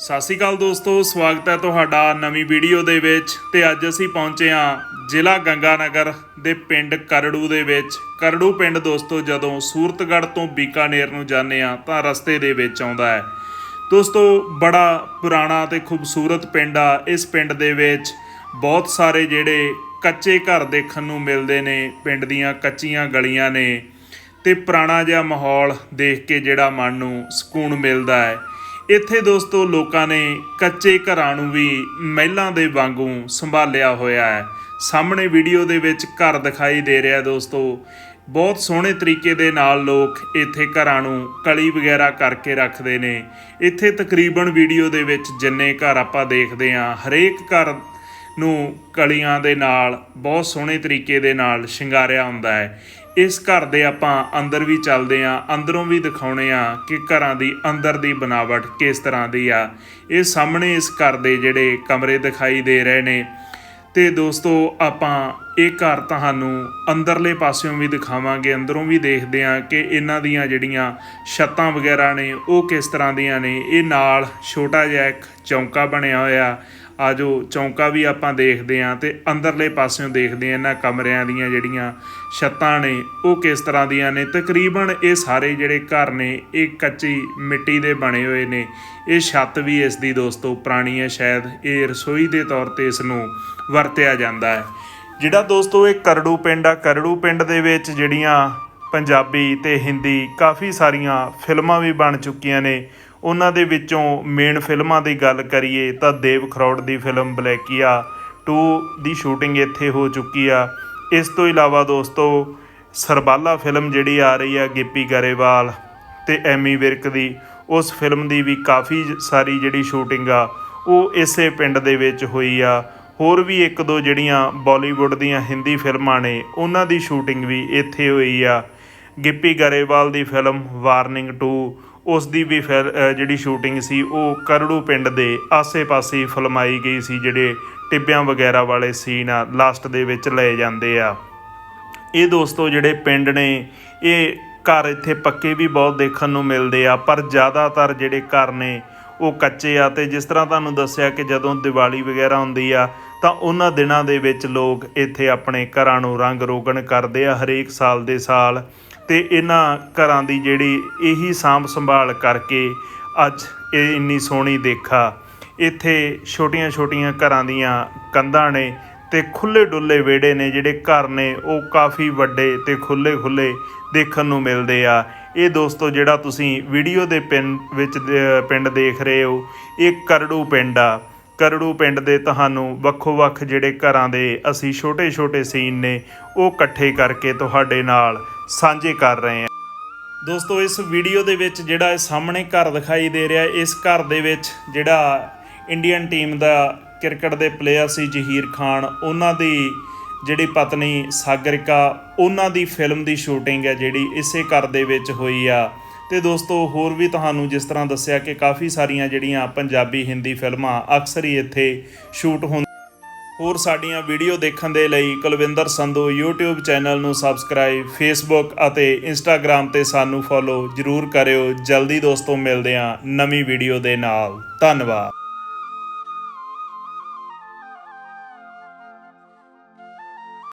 ਸਤਿ ਸ਼੍ਰੀ ਅਕਾਲ ਦੋਸਤੋ, ਸਵਾਗਤ ਹੈ ਤੁਹਾਡਾ ਨਵੀਂ ਵੀਡੀਓ ਦੇ ਵਿੱਚ ਤੇ ਅੱਜ ਅਸੀਂ ਪਹੁੰਚੇ ਹਾਂ ਜ਼ਿਲ੍ਹਾ ਗੰਗਾਨਗਰ ਦੇ ਪਿੰਡ ਕਰੜੂ ਦੇ ਵਿੱਚ। ਕਰੜੂ ਪਿੰਡ ਦੋਸਤੋ, ਜਦੋਂ ਸੂਰਤਗੜ੍ਹ ਤੋਂ ਬੀਕਾਨੇਰ ਨੂੰ ਜਾਂਦੇ ਆ ਤਾਂ ਰਸਤੇ ਦੇ ਵਿੱਚ ਆਉਂਦਾ ਹੈ। ਦੋਸਤੋ, ਬੜਾ ਪੁਰਾਣਾ ਤੇ ਖੂਬਸੂਰਤ ਪਿੰਡ ਆ। ਇਸ ਪਿੰਡ ਦੇ ਵਿੱਚ ਬਹੁਤ ਸਾਰੇ ਜਿਹੜੇ ਕੱਚੇ ਘਰ ਦੇਖਣ ਨੂੰ ਮਿਲਦੇ ਨੇ, ਪਿੰਡ ਦੀਆਂ ਕੱਚੀਆਂ ਗਲੀਆਂ ਨੇ ਤੇ ਪੁਰਾਣਾ ਜਿਹਾ ਮਾਹੌਲ ਦੇਖ ਕੇ ਜਿਹੜਾ ਮਨ ਨੂੰ ਸਕੂਨ ਮਿਲਦਾ ਹੈ। ਇੱਥੇ ਦੋਸਤੋ, ਲੋਕਾਂ ਨੇ ਕੱਚੇ ਘਰਾਂ ਨੂੰ ਵੀ ਮਹਿਲਾਂ ਦੇ ਵਾਂਗੂ ਸੰਭਾਲਿਆ ਹੋਇਆ ਹੈ। ਸਾਹਮਣੇ ਵੀਡੀਓ ਦੇ ਵਿੱਚ ਘਰ ਦਿਖਾਈ ਦੇ ਰਿਹਾ ਦੋਸਤੋ। ਬਹੁਤ ਸੋਹਣੇ ਤਰੀਕੇ ਦੇ ਨਾਲ ਲੋਕ ਇੱਥੇ ਘਰਾਂ ਨੂੰ ਕਲੀ ਵਗੈਰਾ ਕਰਕੇ ਰੱਖਦੇ ਨੇ। ਇੱਥੇ ਤਕਰੀਬਨ ਵੀਡੀਓ ਦੇ ਵਿੱਚ ਜਿੰਨੇ ਘਰ ਆਪਾਂ ਦੇਖਦੇ ਹਾਂ, ਹਰੇਕ ਘਰ ਨੂੰ ਕਲੀਆਂ ਦੇ ਨਾਲ, ਬਹੁਤ ਸੋਹਣੇ ਤਰੀਕੇ ਦੇ ਨਾਲ ਸ਼ਿੰਗਾਰਿਆ ਹੁੰਦਾ ਹੈ। ਇਸ ਘਰ ਦੇ ਆਪਾਂ ਅੰਦਰ ਵੀ ਚੱਲਦੇ ਆਂ ਅੰਦਰੋਂ ਵੀ ਦਿਖਾਉਣੇ ਆ ਕਿ ਘਰਾਂ ਦੀ ਅੰਦਰ ਦੀ ਬਣਾਵਟ ਕਿਸ ਤਰ੍ਹਾਂ ਦੀ ਆ। ਇਹ ਸਾਹਮਣੇ ਇਸ ਘਰ ਦੇ ਜਿਹੜੇ ਕਮਰੇ ਦਿਖਾਈ ਦੇ ਰਹੇ ਨੇ। ਤੇ ਦੋਸਤੋ, ਆਪਾਂ ਇਹ ਘਰ ਤੁਹਾਨੂੰ ਅੰਦਰਲੇ ਪਾਸਿਓਂ ਵੀ ਦਿਖਾਵਾਂਗੇ, ਅੰਦਰੋਂ ਵੀ ਦੇਖਦੇ ਆਂ ਕਿ ਇਹਨਾਂ ਦੀਆਂ ਜਿਹੜੀਆਂ ਛੱਤਾਂ ਵਗੈਰਾ ਨੇ, ਉਹ ਕਿਸ ਤਰ੍ਹਾਂ ਦੀਆਂ ਨੇ। ਇਹ ਨਾਲ ਛੋਟਾ ਜਿਹਾ ਇੱਕ ਚੌਂਕਾ ਬਣਿਆ ਹੋਇਆ। ਆ ਆਜੋ, ਚੌਂਕਾ ਵੀ ਆਪਾਂ ਦੇਖਦੇ ਆਂ ਤੇ ਅੰਦਰਲੇ ਪਾਸਿਓਂ ਦੇਖਦੇ ਆਂ ਇਹਨਾਂ ਕਮਰਿਆਂ ਦੀਆਂ ਜਿਹੜੀਆਂ ਛੱਤਾਂ ਨੇ, ਉਹ ਕਿਸ ਤਰ੍ਹਾਂ ਦੀਆਂ ਨੇ? ਤਕਰੀਬਨ ਇਹ ਸਾਰੇ ਜਿਹੜੇ ਘਰ ਨੇ, ਇਹ ਕੱਚੀ ਮਿੱਟੀ ਦੇ ਬਣੇ ਹੋਏ ਨੇ। ਇਹ ਛੱਤ ਵੀ ਇਸ ਦੀ ਦੋਸਤੋ ਪੁਰਾਣੀ ਹੈ, ਸ਼ਾਇਦ ਇਹ ਰਸੋਈ ਦੇ ਤੌਰ ਤੇ ਇਸ ਨੂੰ ਵਰਤਿਆ ਜਾਂਦਾ ਹੈ। ਜਿਹੜਾ ਦੋਸਤੋ ਇਹ ਕਰੜੂ ਪਿੰਡ ਆ, ਕਰੜੂ ਪਿੰਡ ਦੇ ਵਿੱਚ ਜਿਹੜੀਆਂ ਪੰਜਾਬੀ ਤੇ ਹਿੰਦੀ ਕਾਫੀ ਸਾਰੀਆਂ ਫਿਲਮਾਂ ਵੀ ਬਣ ਚੁੱਕੀਆਂ ਨੇ ਉਹਨਾਂ ਦੇ ਵਿੱਚੋਂ ਮੇਨ ਫਿਲਮਾਂ ਦੀ ਗੱਲ ਕਰੀਏ ਤਾਂ ਦੇਵ ਖਰੌੜ ਦੀ ਫਿਲਮ ਬਲੈਕੀਆ 2 ਦੀ ਸ਼ੂਟਿੰਗ ਇੱਥੇ ਹੋ ਚੁੱਕੀ ਆ। ਇਸ ਤੋਂ ਇਲਾਵਾ ਦੋਸਤੋ, ਸਰਬਾਲਾ ਫਿਲਮ ਜਿਹੜੀ ਆ ਰਹੀ ਆ ਗਿੱਪੀ ਗਰੇਵਾਲ ਤੇ ਐਮੀ ਵਿਰਕ ਦੀ, ਉਸ ਫਿਲਮ ਦੀ ਵੀ ਕਾਫੀ ਸਾਰੀ ਜਿਹੜੀ ਸ਼ੂਟਿੰਗ ਆ, ਉਹ ਇਸੇ ਪਿੰਡ ਦੇ ਵਿੱਚ ਹੋਈ ਆ। ਹੋਰ ਵੀ ਇੱਕ ਦੋ ਜਿਹੜੀਆਂ ਬਾਲੀਵੁੱਡ ਦੀਆਂ ਹਿੰਦੀ ਫਿਲਮਾਂ ਨੇ, ਉਹਨਾਂ ਦੀ ਸ਼ੂਟਿੰਗ ਵੀ ਇੱਥੇ ਹੋਈ ਆ। ਗਿੱਪੀ ਗਰੇਵਾਲ ਦੀ ਫਿਲਮ ਵਾਰਨਿੰਗ 2 ਉਸ ਦੀ ਵੀ ਫਿਰ ਜਿਹੜੀ ਸ਼ੂਟਿੰਗ ਸੀ, ਉਹ ਕਰੜੂ ਪਿੰਡ ਦੇ ਆਸੇ-ਪਾਸੇ ਹੀ ਫਿਲਮਾਈ ਗਈ ਸੀ, ਜਿਹੜੇ ਟਿੱਬਿਆਂ ਵਗੈਰਾ ਵਾਲੇ ਸੀਨ ਆ ਲਾਸਟ ਦੇ ਵਿੱਚ ਲਏ ਜਾਂਦੇ ਆ। ਇਹ ਦੋਸਤੋ ਜਿਹੜੇ ਪਿੰਡ ਨੇ, ਇਹ ਘਰ ਇੱਥੇ ਪੱਕੇ ਵੀ ਬਹੁਤ ਦੇਖਣ ਨੂੰ ਮਿਲਦੇ ਆ, ਪਰ ਜ਼ਿਆਦਾਤਰ ਜਿਹੜੇ ਘਰ ਨੇ, ਉਹ ਕੱਚੇ ਆ। ਤੇ ਜਿਸ ਤਰ੍ਹਾਂ ਤੁਹਾਨੂੰ ਦੱਸਿਆ ਕਿ ਜਦੋਂ ਦੀਵਾਲੀ ਵਗੈਰਾ ਹੁੰਦੀ ਆ, ਤਾਂ ਉਹਨਾਂ ਦਿਨਾਂ ਦੇ ਵਿੱਚ ਲੋਕ ਇੱਥੇ ਆਪਣੇ ਘਰਾਂ ਨੂੰ ਰੰਗ ਰੋਗਨ ਕਰਦੇ ਆ, ਹਰੇਕ ਸਾਲ ਦੇ ਸਾਲ। ਤੇ ਇਹਨਾਂ ਘਰਾਂ ਦੀ ਜਿਹੜੀ ਇਹੀ ਸਾਂਭ ਸੰਭਾਲ ਕਰਕੇ ਅੱਜ ਇਹ ਇੰਨੀ ਸੋਹਣੀ ਦੇਖਾ। ਇੱਥੇ ਛੋਟੀਆਂ-ਛੋਟੀਆਂ ਘਰਾਂ ਦੀਆਂ ਕੰਧਾਂ ਨੇ ਤੇ ਖੁੱਲੇ ਡੁੱਲੇ ਵਿਹੜੇ ਨੇ ਜਿਹੜੇ ਘਰ ਨੇ, ਉਹ ਕਾਫੀ ਵੱਡੇ ਤੇ ਖੁੱਲੇ-ਖੁੱਲੇ ਦੇਖਣ ਨੂੰ ਮਿਲਦੇ ਆ। ਇਹ ਦੋਸਤੋ, ਜਿਹੜਾ ਤੁਸੀਂ ਵੀਡੀਓ ਦੇ ਪਿੰਡ ਵਿੱਚ ਪਿੰਡ ਦੇਖ ਰਹੇ ਹੋ, ਇਹ ਕਰੜੂ ਪਿੰਡ ਆ। ਕਰੜੂ ਪਿੰਡ ਦੇ ਤੁਹਾਨੂੰ ਵੱਖੋ-ਵੱਖ ਜਿਹੜੇ ਘਰਾਂ ਦੇ ਅਸੀਂ ਛੋਟੇ-ਛੋਟੇ ਸੀਨ ਨੇ, ਉਹ ਇਕੱਠੇ ਕਰਕੇ ਤੁਹਾਡੇ ਨਾਲ ਸਾਂਝੇ ਕਰ ਰਹੇ ਹਾਂ। ਦੋਸਤੋ, ਇਸ ਵੀਡੀਓ ਦੇ ਵਿੱਚ ਜਿਹੜਾ ਇਹ ਸਾਹਮਣੇ ਘਰ ਦਿਖਾਈ ਦੇ ਰਿਹਾ, ਇਸ ਘਰ ਦੇ ਵਿੱਚ ਜਿਹੜਾ ਇੰਡੀਅਨ ਟੀਮ ਦਾ ਕ੍ਰਿਕਟ ਦੇ ਪਲੇਅਰ ਸੀ ਜਹੀਰ ਖਾਨ, ਉਹਨਾਂ ਦੀ ਜਿਹੜੀ ਪਤਨੀ ਸਾਗਰਿਕਾ, ਉਹਨਾਂ ਦੀ ਫਿਲਮ ਦੀ ਸ਼ੂਟਿੰਗ ਹੈ ਜਿਹੜੀ ਇਸੇ ਘਰ ਦੇ ਵਿੱਚ ਹੋਈ ਆ। ਤੇ ਦੋਸਤੋ, ਹੋਰ ਵੀ ਤੁਹਾਨੂੰ ਜਿਸ ਤਰ੍ਹਾਂ ਦੱਸਿਆ ਕਿ ਕਾਫੀ ਸਾਰੀਆਂ ਜਿਹੜੀਆਂ ਪੰਜਾਬੀ ਹਿੰਦੀ ਫਿਲਮਾਂ ਅਕਸਰ ਹੀ ਇੱਥੇ ਸ਼ੂਟ ਹੁੰਦੀਆਂ ਹੋਰ ਸਾਡੀਆਂ ਵੀਡੀਓ ਦੇਖਣ ਦੇ ਲਈ ਕੁਲਵਿੰਦਰ ਸੰਧੂ YouTube ਚੈਨਲ ਨੂੰ ਸਬਸਕ੍ਰਾਈਬ, Facebook ਅਤੇ Instagram ਤੇ ਸਾਨੂੰ ਫੋਲੋ ਜਰੂਰ ਕਰਿਓ। ਜਲਦੀ ਦੋਸਤੋ, ਮਿਲਦੇ ਹਾਂ ਨਵੀਂ ਵੀਡੀਓ ਦੇ ਨਾਲ। ਧੰਨਵਾਦ।